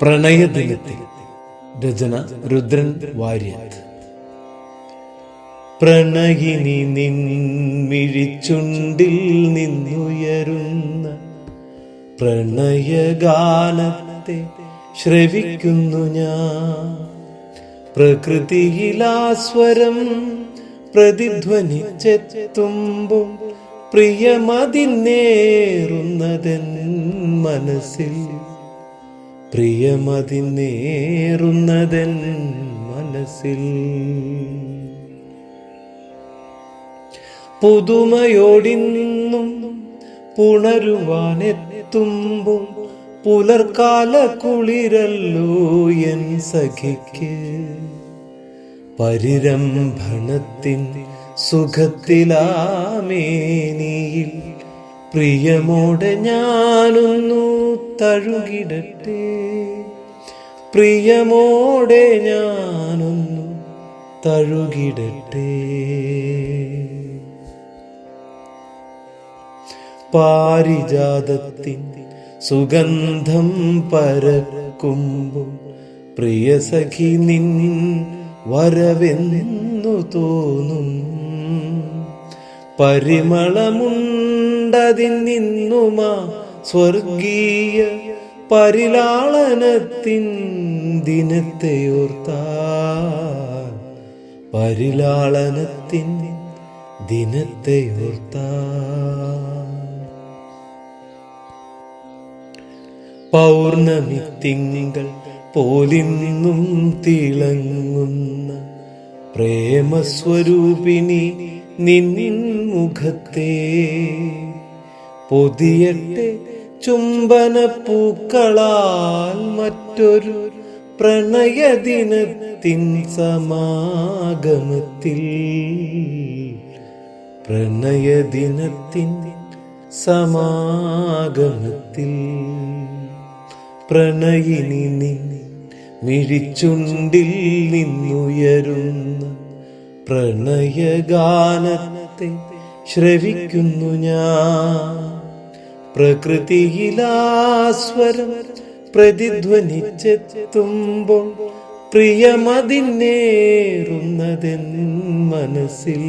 പ്രണയദിനത്തിൽ രചന രുദ്രൻ വാര്യത്ത് പ്രണയിനി നിൻമിഴിച്ചുണ്ടിൽ നിന്നുയരുന്ന പ്രണയഗാനത്തെ ശ്രവിക്കുന്നു ഞാൻ. പ്രകൃതിയിലാസ്വരം പ്രതിധ്വനിച്ചെത്തുമ്പോൾ പ്രിയമതിന്നേറുന്നതൻ മനസ്സിൽ പ്രിയമതിന്നേറുന്നതൻ മനസ്സിൽ. പുതുമയോടിന്നും പുണരുവാനെത്തുമ്പോൾ പുലർക്കാല കുളിരല്ലോ എൻ സഖിക്ക്. പരിരംഭണത്തിൻ സുഖത്തിലാമേനിയിൽ പ്രിയമോടെ ഞാനൊന്നു തഴുകിടട്ടെ. പ്രിയമോടെ ഞാനൊന്നു തഴുകിടട്ടെ. പാരിജാതത്തിൻ സുഗന്ധം പരക്കുമ്പോൾ പ്രിയസഖി നിൻ വരവെന്നു തോന്നും പരിമളമുണ്ടതിൻ നിന്നുമാ സ്വർഗീയ പരിലാളനത്തിൻ ദിനത്തെയോർത്താൽ. പരിലാളനത്തിൻ ദിനത്തെയോർത്താൽ. പൗർണമി തിങ്കൾ പോലിന്നും തിളങ്ങുന്ന പ്രേമസ്വരൂപിണി നിന്നിൻ മുഖത്തെ പൊതിയട്ടെ ചുംബനപ്പൂക്കളാൽ മറ്റൊരു പ്രണയദിനത്തിൻ സമാഗമത്തിൽ. പ്രണയദിനത്തിൻ സമാഗമത്തിൽ. പ്രണയിനി നിൻ മിഴിച്ചുണ്ടിൽ നിന്നുയരുന്ന പ്രണയഗാനത്തെ ശ്രവിക്കുന്നു ഞാൻ. പ്രകൃതിയിലാസ്വരം പ്രതിധ്വനിച്ചെത്തുമ്പോൾ പ്രിയമതിന്നേറുന്നതെൻ മനസ്സിൽ.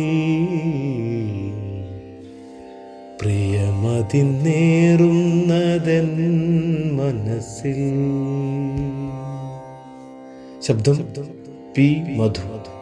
പ്രിയമതിന്നേറുന്നതെൻ മനസ്സിൽ. ശബ്ദം പി മധു.